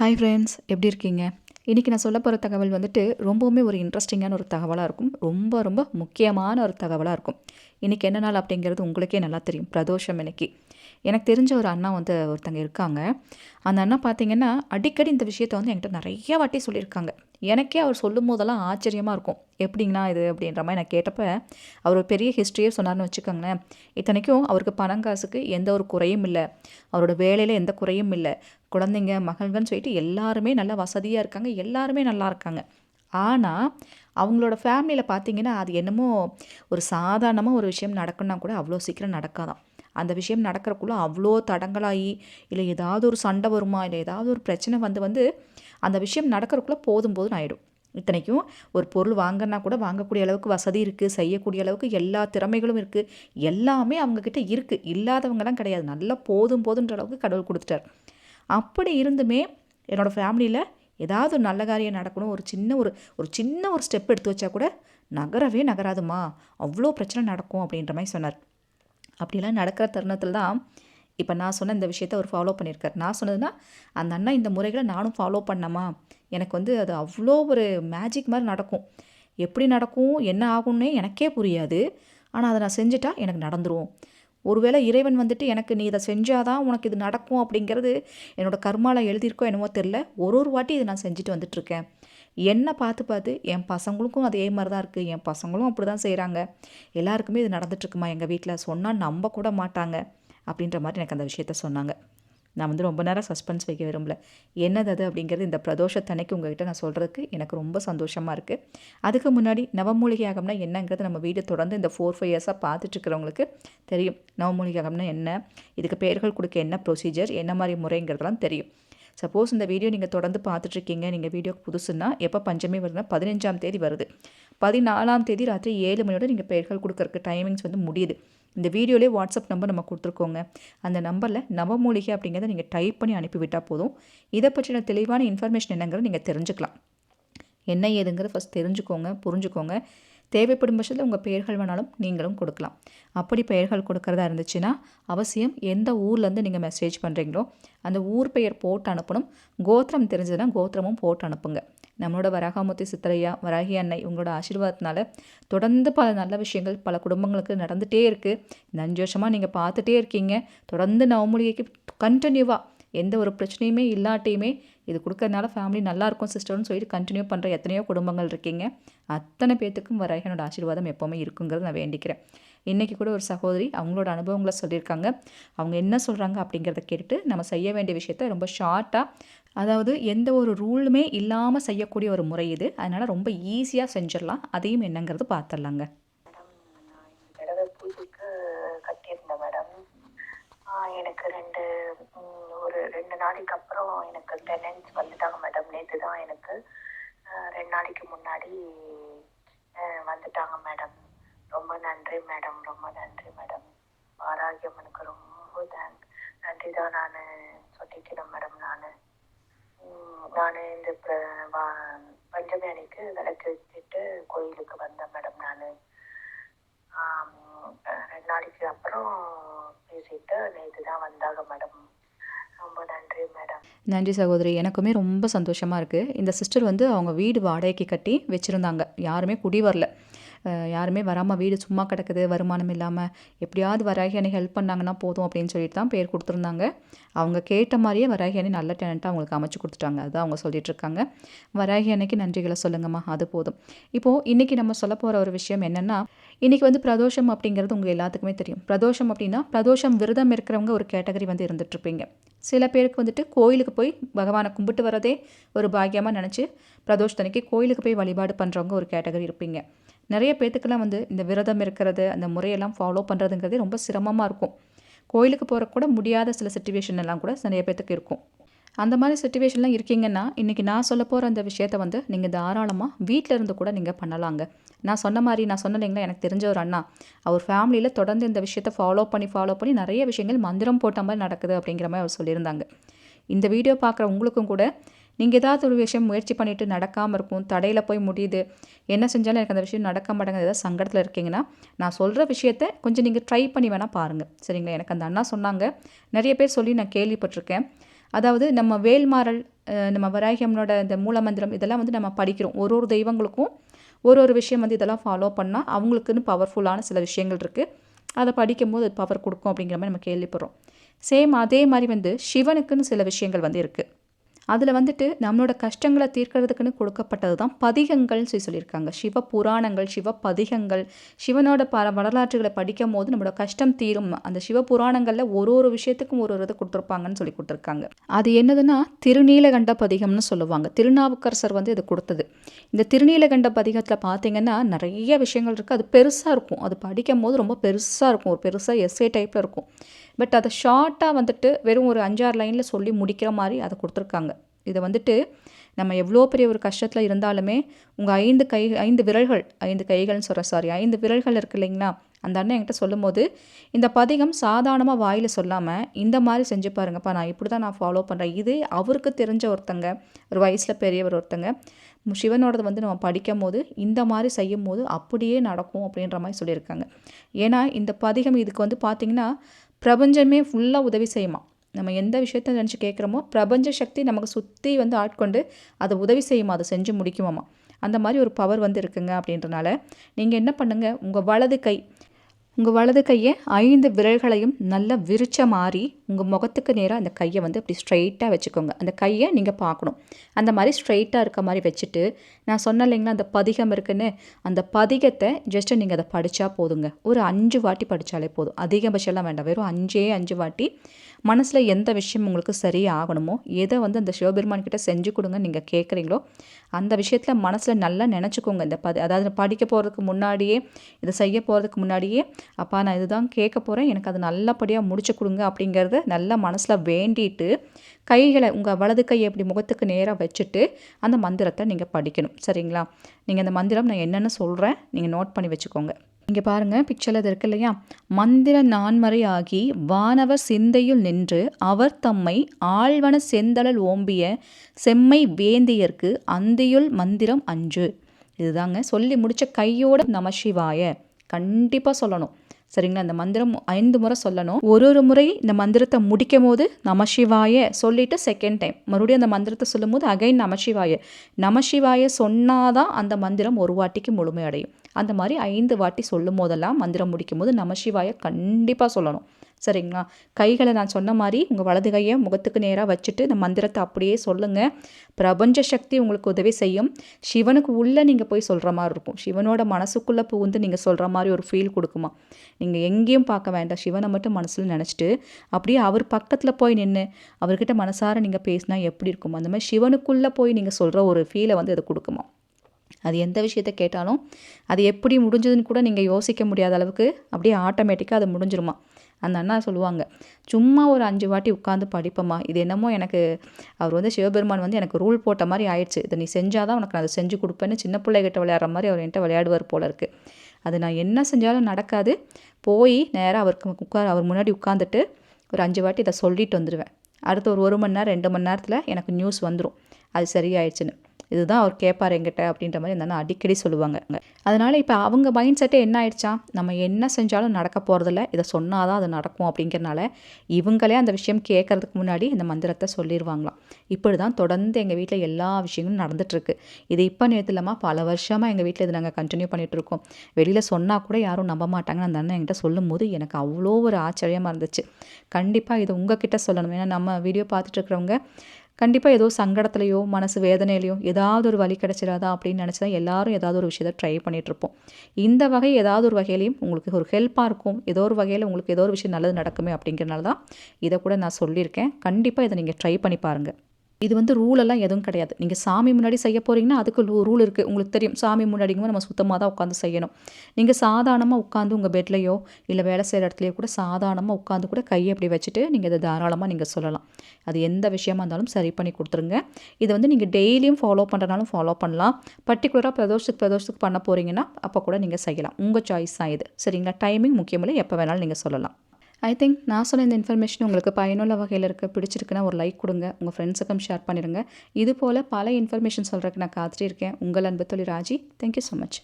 Hi friends எப்படி இருக்கீங்க? இன்றைக்கி நான் சொல்ல போகிற தகவல் வந்துட்டு ரொம்பவுமே ஒரு இன்ட்ரெஸ்டிங்கான ஒரு தகவலாக இருக்கும். ரொம்ப ரொம்ப முக்கியமான ஒரு தகவலாக இருக்கும். இன்றைக்கி என்ன நாள் அப்படிங்கிறது உங்களுக்கே நல்லா தெரியும். பிரதோஷம் இன்னைக்கு எனக்கு தெரிஞ்ச ஒரு அண்ணா வந்து ஒருத்தங்க இருக்காங்க. அந்த அண்ணா பார்த்தீங்கன்னா அடிக்கடி இந்த விஷயத்த வந்து என்கிட்ட நிறைய வாட்டி சொல்லியிருக்காங்க. எனக்கே அவர் சொல்லும் போதெல்லாம் ஆச்சரியமாக இருக்கும். எப்படிங்கண்ணா இது அப்படின்ற மாதிரி நான் கேட்டப்ப அவர் ஒரு பெரிய ஹிஸ்ட்ரியே சொன்னார்னு வச்சுக்கோங்களேன். இத்தனைக்கும் அவருக்கு பணம் காசுக்கு எந்த ஒரு குறையும் இல்லை. அவரோட வேலையில் எந்த குறையும் இல்லை. குழந்தைங்க மகள்கள்னு சொல்லிட்டு எல்லாருமே நல்லா வசதியாக இருக்காங்க. எல்லாருமே நல்லா இருக்காங்க. ஆனால் அவங்களோட ஃபேமிலியில் பார்த்தீங்கன்னா அது என்னமோ ஒரு சாதாரணமாக ஒரு விஷயம் நடக்குன்னா கூட அவ்வளோ சீக்கிரம் நடக்காதான் அந்த விஷயம் நடக்கிறக்குள்ள அவ்வளோ தடங்கலாகி இல்லை ஏதாவது ஒரு சண்டை வருமா இல்லை ஏதாவது ஒரு பிரச்சனை வந்து வந்து அந்த விஷயம் நடக்கிறக்குள்ள போதும் போதும் ஆகிடும் இத்தனைக்கும் ஒரு பொருள் வாங்கினா கூட வாங்கக்கூடிய அளவுக்கு வசதி இருக்குது செய்யக்கூடிய அளவுக்கு எல்லா திறமைகளும் இருக்குது எல்லாமே அவங்கக்கிட்ட இருக்குது இல்லாதவங்கலாம் கிடையாது நல்லா போதும் போதுன்ற அளவுக்கு கடவுள் கொடுத்துட்டார். அப்படி இருந்துமே என்னோடய ஃபேமிலியில் ஏதாவது ஒரு நல்ல காரியம் நடக்கணும் ஒரு சின்ன ஒரு ஒரு சின்ன ஒரு ஸ்டெப் எடுத்து வச்சா கூட நகரவே நகராதுமா அவ்வளோ பிரச்சனை நடக்கும் அப்படின்ற மாதிரி சொன்னார். அப்படிலாம் நடக்கிற தருணத்தில் தான் இப்போ நான் சொன்ன இந்த விஷயத்த அவர் ஃபாலோ பண்ணியிருக்கார். நான் சொன்னதுன்னா அந்த அண்ணா இந்த முறைகளை நானும் ஃபாலோ பண்ணமா எனக்கு வந்து அது அவ்வளோ ஒரு மேஜிக் மாதிரி நடக்கும். எப்படி நடக்கும் என்ன ஆகும்னே எனக்கே புரியாது. ஆனால் அதை நான் செஞ்சுட்டா எனக்கு நடந்துரும். ஒருவேளை இறைவன் வந்துட்டு எனக்கு நீ இதை செஞ்சாதான் உனக்கு இது நடக்கும் அப்படிங்கிறது என்னோடய கர்மாவில் எழுதியிருக்கோ என்னமோ தெரில ஒரு ஒரு வாட்டி இதை நான் செஞ்சுட்டு வந்துட்டுருக்கேன். என்னை பார்த்து பார்த்து என் பசங்களுக்கும் அதே மாதிரி தான் இருக்குது என் பசங்களும் அப்படி தான் செய்கிறாங்க எல்லாருக்குமே இது நடந்துட்டுருக்குமா எங்கள் வீட்டில் சொன்னால் நம்ப கூட மாட்டாங்க. அப்படின்ற மாதிரி எனக்கு அந்த விஷயத்த சொன்னாங்க. நான் வந்து ரொம்ப நேரம் சஸ்பென்ஸ் வைக்க விரும்பல. என்னது அது அப்படிங்கிறது இந்த பிரதோஷத்தனைக்கு உங்ககிட்ட நான் சொல்கிறதுக்கு எனக்கு ரொம்ப சந்தோஷமாக இருக்குது அதுக்கு முன்னாடி நவமூலிகை யாகம்னா என்னங்கிறது நம்ம வீடு தொடர்ந்து இந்த ஃபோர் ஃபைவ் இயர்ஸாக பார்த்துட்ருக்கிறவங்களுக்கு தெரியும். நவமூலிகை யாகம்னா என்ன? இதுக்கு பெயர்கள் கொடுக்க என்ன ப்ரொசீஜர் என்ன மாதிரி முறைங்கிறதெல்லாம் தெரியும். சப்போஸ் இந்த வீடியோ நீங்கள் தொடர்ந்து பார்த்துட்ருக்கீங்க நீங்கள் வீடியோ புதுசுன்னா எப்போ பஞ்சமே வருதுன்னா பதினஞ்சாம் தேதி வருது. பதினாலாம் தேதி ராத்திரி ஏழு மணியோட நீங்கள் பெயர்கள் கொடுக்கறக்கு டைமிங்ஸ் வந்து முடியுது. இந்த வீடியோலேயே வாட்ஸ்அப் நம்பர் நம்ம கொடுத்துருக்கோங்க. அந்த நம்பரில் நவமூலிகை அப்படிங்கிறத நீங்கள் டைப் பண்ணி அனுப்பிவிட்டால் போதும். இதை பற்றின தெளிவான இன்ஃபர்மேஷன் என்னங்கிறத நீங்கள் தெரிஞ்சுக்கலாம். என்ன ஏதுங்கிறத ஃபஸ்ட் தெரிஞ்சுக்கோங்க புரிஞ்சுக்கோங்க. தேவைப்படும் பட்சத்தில் உங்கள் பெயர்கள் வேணாலும் நீங்களும் கொடுக்கலாம். அப்படி பெயர்கள் கொடுக்கறதா இருந்துச்சுன்னா அவசியம் எந்த ஊர்லேருந்து நீங்கள் மெசேஜ் பண்ணுறீங்களோ அந்த ஊர் பெயர் போட்டு அனுப்பணும். கோத்திரம் தெரிஞ்சதுன்னா கோத்திரமும் போட்டு அனுப்புங்க. நம்மளோட வராகாமூர்த்தி சித்தரையா வராகி அன்னை உங்களோட ஆசீர்வாதத்தினால தொடர்ந்து பல நல்ல விஷயங்கள் பல குடும்பங்களுக்கு நடந்துகிட்டே இருக்குது இந்த அஞ்சு வருஷமாக நீங்கள் பார்த்துட்டே இருக்கீங்க. தொடர்ந்து நவமொழிக்கு கண்டினியூவாக எந்த ஒரு பிரச்சனையுமே இல்லாட்டையுமே இது கொடுக்கறதுனால ஃபேமிலி நல்லாயிருக்கும் சிஸ்டர்னு சொல்லிட்டு கண்டினியூ பண்ணுற எத்தனையோ குடும்பங்கள் இருக்கீங்க. அத்தனை பேர்த்துக்கும் வராகனோட ஆசீர்வாதம் எப்போவுமே இருக்குங்கிறது நான் வேண்டிக்கிறேன். இன்றைக்கி கூட ஒரு சகோதரி அவங்களோட அனுபவங்களை சொல்லியிருக்காங்க. அவங்க என்ன சொல்கிறாங்க அப்படிங்கிறத கேட்டுட்டு நம்ம செய்ய வேண்டிய விஷயத்த ரொம்ப ஷார்ட்டாக அதாவது எந்த ஒரு ரூலுமே இல்லாமல் செய்யக்கூடிய ஒரு முறை இது. அதனால் ரொம்ப ஈஸியாக செஞ்சிடலாம். அதையும் என்னங்கிறது பார்த்துடலாங்க கட்டியிருந்தேன் மேடம் எனக்கு ரெண்டு ஒரு ரெண்டு நாளைக்கு அப்புறம் எனக்கு டெனன்ஸ் வந்துட்டாங்க மேடம் நேற்று தான் எனக்கு ரெண்டு நாளைக்கு முன்னாடி வந்துட்டாங்க மேடம் நன்றி மேடம் ரொம்ப நன்றி மேடம் ஆரோக்கியம்மனுக்கு ரொம்ப தேங்க் நன்றி தான் நான் சொல்லிக்கிறேன் மேடம் நான். நான் இந்த வா- பஞ்சமி அன்னைக்கு விளக்கு வச்சுட்டு கோயிலுக்கு வந்தேன் மேடம் நான். ரெண்டு நாளைக்கு அப்புறம் பேசிட்டு நேற்று தான் வந்தாங்க மேடம் ரொம்ப நன்றி மேடம் நன்றி சகோதரி. எனக்குமே ரொம்ப சந்தோஷமாக இருக்குது இந்த சிஸ்டர் வந்து அவங்க வீடு வாடகைக்கு கட்டி வச்சுருந்தாங்க. யாருமே குடி வரல. யாருமே வராமல் வீடு சும்மா கிடக்குது வருமானம் இல்லாமல் எப்படியாவது வராகி அணி ஹெல்ப் பண்ணாங்கன்னா போதும் அப்படின்னு சொல்லிட்டு தான் பேர் கொடுத்துருந்தாங்க. அவங்க கேட்ட மாதிரியே வராகி அணி நல்ல டேலண்ட்டாக அவங்களுக்கு அமைச்சு கொடுத்துட்டாங்க. அதுதான் அவங்க சொல்லிட்டு இருக்காங்க. வராகி அன்னைக்கு நன்றிகளை சொல்லுங்கம்மா அது போதும். இப்போது இன்றைக்கி நம்ம சொல்ல போகிற ஒரு விஷயம் என்னென்னா இன்றைக்கி வந்து பிரதோஷம் அப்படிங்கிறது உங்கள் எல்லாத்துக்குமே தெரியும். பிரதோஷம் அப்படின்னா பிரதோஷம் விரதம் இருக்கிறவங்க ஒரு கேட்டகரி வந்து இருந்துகிட்ருப்பீங்க சில பேருக்கு வந்துட்டு கோயிலுக்கு போய் பகவானை கும்பிட்டு வரதே ஒரு பாக்கியமாக நினச்சி பிரதோஷத்தனைக்கு கோயிலுக்கு போய் வழிபாடு பண்ணுறவங்க ஒரு கேட்டகரி இருப்பீங்க. நிறைய பேத்துக்கெல்லாம் வந்து இந்த விரதம் இருக்கிறது அந்த முறையெல்லாம் ஃபாலோ பண்ணுறதுங்கிறதே ரொம்ப சிரமமாக இருக்கும். கோயிலுக்கு போகிற கூட முடியாத சில சுச்சுவேஷன் எல்லாம் கூட நிறைய பேத்துக்கு இருக்கும். அந்த மாதிரி சுச்சுவேஷன்லாம் இருக்கீங்கன்னா இன்றைக்கி நான் சொல்ல போகிற அந்த விஷயத்த வந்து நீங்கள் தாராளமாக வீட்டில் இருந்து கூட நீங்கள் பண்ணலாங்க. நான் சொன்ன மாதிரி நான் சொன்னலைங்களா எனக்கு தெரிஞ்ச ஒரு அண்ணா அவர் ஃபேமிலியில் தொடர்ந்து இந்த விஷயத்தை ஃபாலோ பண்ணி ஃபாலோ பண்ணி நிறைய விஷயங்கள் மந்திரம் போட்ட மாதிரி நடக்குது அப்படிங்கிற மாதிரி அவர் சொல்லியிருந்தாங்க. இந்த வீடியோ பார்க்குற உங்களுக்கும் கூட நீங்கள் ஏதாவது ஒரு விஷயம் முயற்சி பண்ணிவிட்டு நடக்காமல் இருக்கும் தடையில் போய் முடியுது என்ன செஞ்சாலும் எனக்கு அந்த விஷயம் நடக்க மாட்டேங்குது ஏதாவது சங்கடத்தில் இருக்கீங்கன்னா நான் சொல்கிற விஷயத்த கொஞ்சம் நீங்கள் ட்ரை பண்ணி வேணால் பாருங்கள் சரிங்களா? எனக்கு அந்த அண்ணா சொன்னாங்க. நிறைய பேர் சொல்லி நான் கேள்விப்பட்டிருக்கேன். அதாவது நம்ம வேல்மாறல் நம்ம வராகியம்னோட இந்த மூலமந்திரம் இதெல்லாம் வந்து நம்ம படிக்கிறோம். ஒரு ஒரு தெய்வங்களுக்கும் ஒரு ஒரு விஷயம் வந்து இதெல்லாம் ஃபாலோ பண்ணால் அவங்களுக்குன்னு பவர்ஃபுல்லான சில விஷயங்கள் இருக்குது அதை படிக்கும்போது அது பவர் கொடுக்கும் அப்படிங்கிற மாதிரி நம்ம கேள்விப்படுறோம். சேம் அதே மாதிரி வந்து சிவனுக்குன்னு சில விஷயங்கள் வந்து இருக்குது அதில் வந்துட்டு நம்மளோட கஷ்டங்களை தீர்க்கறதுக்குன்னு கொடுக்கப்பட்டது தான் பதிகங்கள்னு சொல்லி சொல்லியிருக்காங்க. சிவ புராணங்கள் சிவ பதிகங்கள் சிவனோட ப வரலாற்றுகளை படிக்கும் போது நம்மளோட கஷ்டம் தீரும். அந்த சிவ புராணங்களில் ஒரு ஒரு விஷயத்துக்கும் ஒரு ஒரு இது கொடுத்துருப்பாங்கன்னு சொல்லி கொடுத்துருக்காங்க. அது என்னதுன்னா திருநீலகண்ட பதிகம்னு சொல்லுவாங்க. திருநாவுக்கரசர் வந்து இது கொடுத்தது. இந்த திருநீலகண்ட பதிகத்தில் பார்த்தீங்கன்னா நிறைய விஷயங்கள் இருக்குது அது பெருசாக இருக்கும். அது படிக்கும் போது ரொம்ப பெருசாக இருக்கும். ஒரு பெருசாக எஸ்ஏ டைப்பில் இருக்கும். பட் அதை ஷார்ட்டாக வந்துட்டு வெறும் ஒரு அஞ்சாறு லைனில் சொல்லி முடிக்கிற மாதிரி அதை கொடுத்துருக்காங்க. இதை வந்துட்டு நம்ம எவ்வளோ பெரிய ஒரு கஷ்டத்தில் இருந்தாலுமே உங்கள் ஐந்து கை ஐந்து விரல்கள் ஐந்து கைகள்னு சொல்கிறேன் சாரி ஐந்து விரல்கள் இருக்கு இல்லைங்களா? அந்த அண்ணன் என்கிட்ட சொல்லும்போது இந்த பதிகம் சாதாரணமாக வாயில் சொல்லாமல் இந்த மாதிரி செஞ்சு பாருங்கப்பா நான் இப்படி தான் நான் ஃபாலோ பண்ணுறேன் இது அவருக்கு தெரிஞ்ச ஒருத்தங்க ஒரு வயசில் பெரியவர் ஒருத்தங்க சிவனோடது வந்து நம்ம படிக்கும் போது இந்த மாதிரி செய்யும் போது அப்படியே நடக்கும் அப்படின்ற மாதிரி சொல்லியிருக்காங்க. ஏன்னா இந்த பதிகம் இதுக்கு வந்து பார்த்திங்கன்னா பிரபஞ்சமே ஃபுல்லாக உதவி செய்யுமா? நம்ம எந்த விஷயத்த நினச்சி கேட்குறோமோ பிரபஞ்ச சக்தி நமக்கு சுற்றி வந்து ஆட்கொண்டு அதை உதவி செய்யுமா? அதை செஞ்சு முடிக்குமாமா? அந்த மாதிரி ஒரு பவர் வந்து இருக்குங்க அப்படின்றனால நீங்கள் என்ன பண்ணுங்கள் உங்கள் வலது கை உங்கள் வலது கையை ஐந்து விரல்களையும் நல்லா விரிச்ச மாதிரி உங்கள் முகத்துக்கு நேராக அந்த கையை வந்து அப்படி ஸ்ட்ரைட்டாக வச்சுக்கோங்க. அந்த கையை நீங்கள் பார்க்கணும். அந்த மாதிரி ஸ்ட்ரைட்டாக இருக்க மாதிரி வச்சுட்டு நான் சொன்னேன் இல்லைங்களா அந்த பதிகம் இருக்குன்னு அந்த பதிகத்தை ஜஸ்ட்டு நீங்கள் அதை படித்தா போதுங்க. ஒரு அஞ்சு வாட்டி படித்தாலே போதும். அதிகபட்சம்லாம் வேண்டாம். வெறும் அஞ்சே அஞ்சு வாட்டி மனசில் எந்த விஷயம் உங்களுக்கு சரியாகணுமோ எதை வந்து அந்த சிவபெருமான் கிட்ட செஞ்சு கொடுங்க நீங்கள் கேட்குறீங்களோ அந்த விஷயத்தில் மனசில் நல்லா நினச்சிக்கோங்க. இந்த பதி அதாவது படிக்க போகிறதுக்கு முன்னாடியே இதை செய்ய போகிறதுக்கு முன்னாடியே அப்பா நான் இதுதான் கேட்க போகிறேன் எனக்கு அது நல்லபடியாக முடிச்சு கொடுங்க அப்படிங்கிறத நல்லா மனசில் வேண்டிட்டு கைகளை உங்கள் வலது கையை இப்படி முகத்துக்கு நேராக வச்சுட்டு அந்த மந்திரத்தை நீங்கள் படிக்கணும். சரிங்களா? நீங்கள் அந்த மந்திரம் நான் என்னென்னு சொல்கிறேன் நீங்கள் நோட் பண்ணி வச்சுக்கோங்க. இங்கே பாருங்கள் பிக்சரில் அது இருக்கு இல்லையா? மந்திர நான்மறை ஆகி வானவர் சிந்தையுள் நின்று அவர் தம்மை ஆழ்வன செந்தழல் ஓம்பிய செம்மை வேந்தியர்க்கு அந்தியுள் மந்திரம் அஞ்சு இதுதாங்க சொல்லி முடித்த கையோட நமசிவாய கண்டிப்பாக சொல்லணும். சரிங்களா? இந்த மந்திரம் ஐந்து முறை சொல்லணும். ஒரு ஒரு முறை இந்த மந்திரத்தை முடிக்கும் போது நமசிவாய சொல்லிட்டு செகண்ட் டைம் மறுபடியும் அந்த மந்திரத்தை சொல்லும் போது அகைன் நமசிவாய நமசிவாய சொன்னாதான் அந்த மந்திரம் ஒரு வாட்டிக்கு முழுமையடையும். அந்த மாதிரி ஐந்து வாட்டி சொல்லும் போதெல்லாம் மந்திரம் முடிக்கும் போது நமசிவாய கண்டிப்பாக சொல்லணும். சரிங்களா? கைகளை நான் சொன்ன மாதிரி உங்கள் வலது கையை முகத்துக்கு நேராக வச்சுட்டு இந்த மந்திரத்தை அப்படியே சொல்லுங்கள் பிரபஞ்ச சக்தி உங்களுக்கு உதவி செய்யும். சிவனுக்கு உள்ளே நீங்கள் போய் சொல்கிற மாதிரி இருக்கும். சிவனோட மனசுக்குள்ளே புகுந்து நீங்கள் சொல்கிற மாதிரி ஒரு ஃபீல் கொடுக்குமா? நீங்கள் எங்கேயும் பார்க்க வேண்டாம். சிவனை மட்டும் மனசில் நினச்சிட்டு அப்படியே அவர் பக்கத்தில் போய் நின்று அவர்கிட்ட மனசார நீங்கள் பேசினா எப்படி இருக்கும்? அந்த மாதிரி சிவனுக்குள்ளே போய் நீங்கள் சொல்கிற ஒரு ஃபீலை வந்து அது கொடுக்குமா? அது எந்த விஷயத்த கேட்டாலும் அது எப்படி முடிஞ்சதுன்னு கூட நீங்கள் யோசிக்க முடியாத அளவுக்கு அப்படியே ஆட்டோமேட்டிக்காக அது முடிஞ்சிருமா? அந்த அண்ணா சொல்லுவாங்க சும்மா ஒரு அஞ்சு வாட்டி உட்காந்து படிப்போம்மா. இது என்னமோ எனக்கு அவர் வந்து சிவபெருமான் வந்து எனக்கு ரூல் போட்ட மாதிரி ஆயிடுச்சு. இதை நீ செஞ்சால் தான் உனக்கு நான் அதை செஞ்சு கொடுப்பேன்னு சின்ன பிள்ளைகிட்ட விளையாடுற மாதிரி அவர் என்கிட்ட விளையாடுவார் போல இருக்குது அது நான் என்ன செஞ்சாலும் நடக்காது. போய் நேராக அவருக்கு உட்கார் அவர் முன்னாடி உட்காந்துட்டு ஒரு அஞ்சு வாட்டி இதை சொல்லிட்டு வந்துடுவேன் அடுத்த ஒரு ஒரு மணி நேரம் ரெண்டு மணி நேரத்தில் எனக்கு நியூஸ் வந்துடும் அது சரியாயிடுச்சுன்னு. இதுதான் அவர் கேட்பார் எங்கிட்ட அப்படின்ற மாதிரி அந்த அடிக்கடி சொல்லுவாங்க. அதனால் இப்போ அவங்க மைண்ட் செட்டே என்ன ஆயிடுச்சா? நம்ம என்ன செஞ்சாலும் நடக்க போகிறதில்ல இதை சொன்னால் தான் அது நடக்கும் அப்படிங்கிறனால இவங்களே அந்த விஷயம் கேட்கறதுக்கு முன்னாடி இந்த மந்திரத்தை சொல்லிடுவாங்களாம் இப்படி தான் தொடர்ந்து எங்கள் வீட்டில் எல்லா விஷயங்களும் நடந்துட்டுருக்கு. இது இப்போ நேற்று இல்லாமல் பல வருஷமாக எங்கள் வீட்டில் இது நாங்கள் கண்டினியூ பண்ணிகிட்டு இருக்கோம் வெளியில் சொன்னால் கூட யாரும் நம்ப மாட்டாங்கன்னு அந்த அண்ணன் என்கிட்ட சொல்லும் போது எனக்கு அவ்வளோ ஒரு ஆச்சரியமாக இருந்துச்சு. கண்டிப்பாக இது உங்ககிட்ட சொல்லணும். ஏன்னா நம்ம வீடியோ பார்த்துட்டு இருக்கிறவங்க கண்டிப்பாக ஏதோ சங்கடத்துலையோ மனசு வேதனையிலையோ ஏதாவது ஒரு வழி கிடச்சிடாதா அப்படின்னு நினச்சி தான் எல்லாரும் ஏதாவது ஒரு விஷயத்தை ட்ரை பண்ணிகிட்ருப்போம் இந்த வகை ஏதாவது ஒரு வகையிலையும் உங்களுக்கு ஒரு ஹெல்ப்பாக இருக்கும். ஏதோ ஒரு வகையில் உங்களுக்கு ஏதோ ஒரு விஷயம் நல்லது நடக்குமே அப்படிங்கிறனால தான் இதை கூட நான் சொல்லியிருக்கேன். கண்டிப்பாக இதை நீங்கள் ட்ரை பண்ணி பாருங்கள் இது வந்து ரூலெல்லாம் எதுவும் கிடையாது. நீங்கள் சாமி முன்னாடி செய்ய போகிறீங்கன்னா அதுக்கு ரூல் இருக்குது உங்களுக்கு தெரியும். சாமி முன்னாடிங்கும்போது நம்ம சுத்தமாக தான் உட்காந்து செய்யணும். நீங்கள் சாதாரணமாக உட்காந்து உங்கள் பெட்லேயோ இல்லை வேலை செய்கிற இடத்துலையோ கூட சாதாரணமாக உட்காந்து கூட கையை அப்படி வச்சுட்டு நீங்கள் இதை தாராளமாக நீங்கள் சொல்லலாம். அது எந்த விஷயமா இருந்தாலும் சரி பண்ணி கொடுத்துருங்க. இதை வந்து நீங்கள் டெய்லியும் ஃபாலோ பண்ணுறனாலும் ஃபாலோ பண்ணலாம். பர்டிகுலராக பிரதோஷத்துக்கு பிரதோஷத்துக்கு பண்ண போகிறீங்கன்னா அப்போ கூட நீங்கள் செய்யலாம். உங்கள் சாய்ஸ் தான் இது. சரிங்களா? டைமிங் முக்கியமில்லை எப்போ வேணாலும் நீங்கள் சொல்லலாம். ஐ திங்க் நான் சொன்ன இந்த இன்ஃபர்மேஷன் உங்களுக்கு பயனுள்ள வகையில் இருக்க. பிடிச்சிருக்குன்னா ஒரு லைக் கொடுங்க. உங்கள் ஃப்ரெண்ட்ஸுக்கும் ஷேர் பண்ணிடுங்க. இது போல் பல இன்ஃபர்மேஷன் சொல்கிறதுக்கு நான் காத்துட்டு இருக்கேன். உங்கள் அன்பு தொழில் ராஜி. Thank you so much